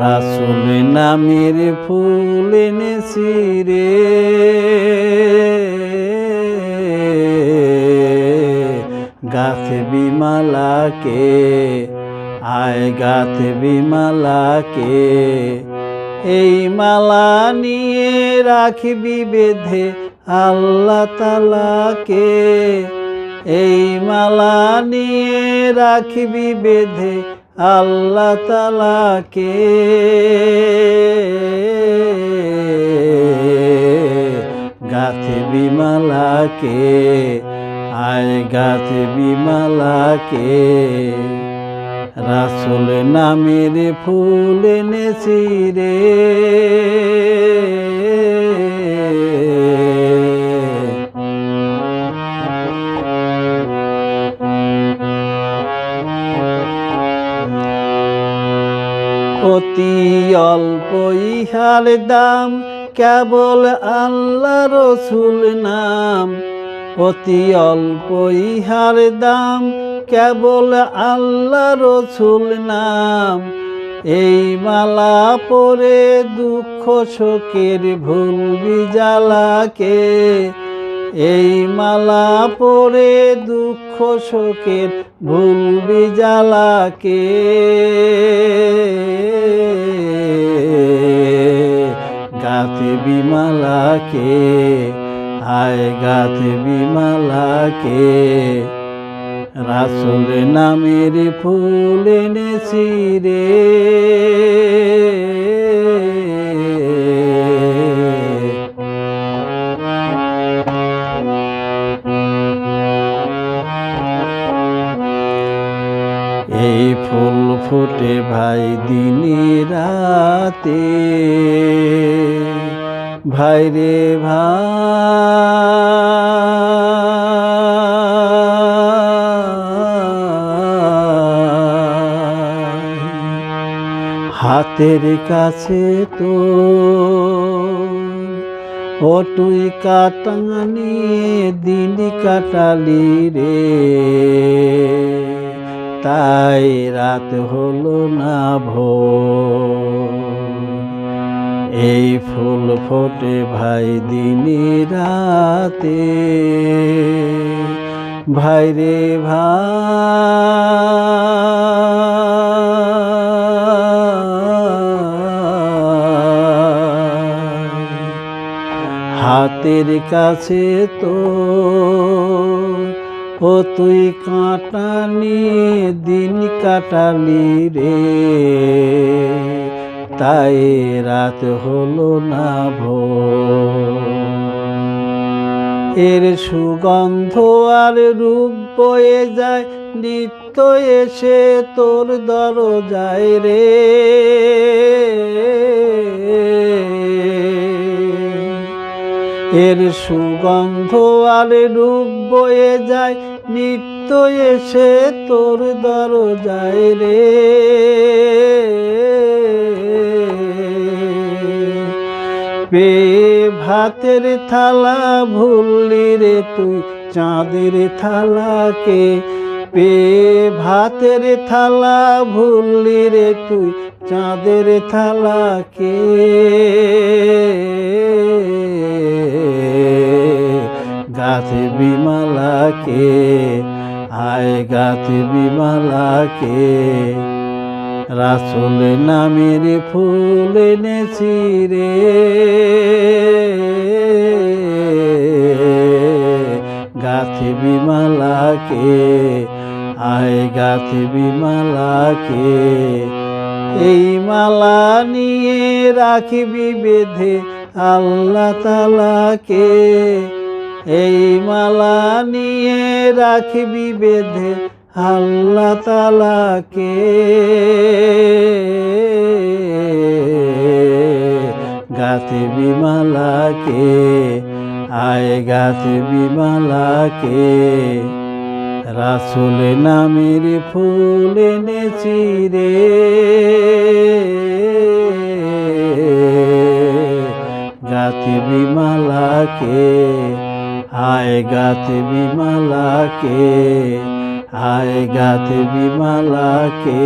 রাসুল নামের ফুল এনেছি রে। গাছে বিমালাকে আয় গাছে বিমালাকে এই মালা নিয়ে রাখবি বেঁধে আল্লাহ তালাকে এই মালা নিয়ে রাখবি বেঁধে আল্লাহ তালাকে। গাছে বিমালাকে আয় গাছে বিমালাকে। রাসুল নামের ফুল এনেছি রে। অতি অল্প ইহার দাম, কেবল আল্লাহ রসুল নাম। অতি অল্প ইহার দাম, কেবল আল্লাহ রসুল নাম। এই মালা পরে দুঃখ শোকের ভুলবি জ্বালাকে এই মালা পরে দুঃখ শোকের ভুলবি জ্বালাকে গাতে বিমালাকে আয় গাতে বিমালাকে রাসুল নামের ফুল এনেছি রে। এই ফুল ফুটে ভাই দিনে রাতে। ভাই রে হাতের কাছে তো অটুই কাটানি, দিন কাটালি রে। তাই রাত হলো না ভোর। এই ফুল ফোটে ভাই দিনে রাতে। ভাই রে ভাই। হাতের কাছে তো ও তুই কাঁটা নিয়ে দিন কাটালি রে। তাই রাত হলো না ভো এর সুগন্ধ আর রূপ বয়ে যায়, নিত্য এসে তোর দরজায় রে। এর সুগন্ধ আর রূপ বয়ে যায়, নিত্য এসে তোর দরজায় রে। পে ভাতের থালা ভুললি রে তুই, চাঁদের থালাকে। পে ভাতের থালা ভুললি রে তুই, চাঁদের থালাকে। গাছে বিমালাকে আয় গাছে বিমালাকে রাসুল নামের ফুল এনেছি রে। গাছে বিমালাকে আয় গাছে বিমালাকে এই মালা নিয়ে রাখিবি বেঁধে আল্লাহ তালাকে এই মালা নিয়ে রাখবি বেঁধে আল্লাহ তালাকে। গাতে বিমালাকে আয় গাতে বিমালাকে রাসুল নামের ফুল এনেছি রে। গাতে বিমালাকে আয় গাতে বিমালাকে আয় গাতে বিমালাকে।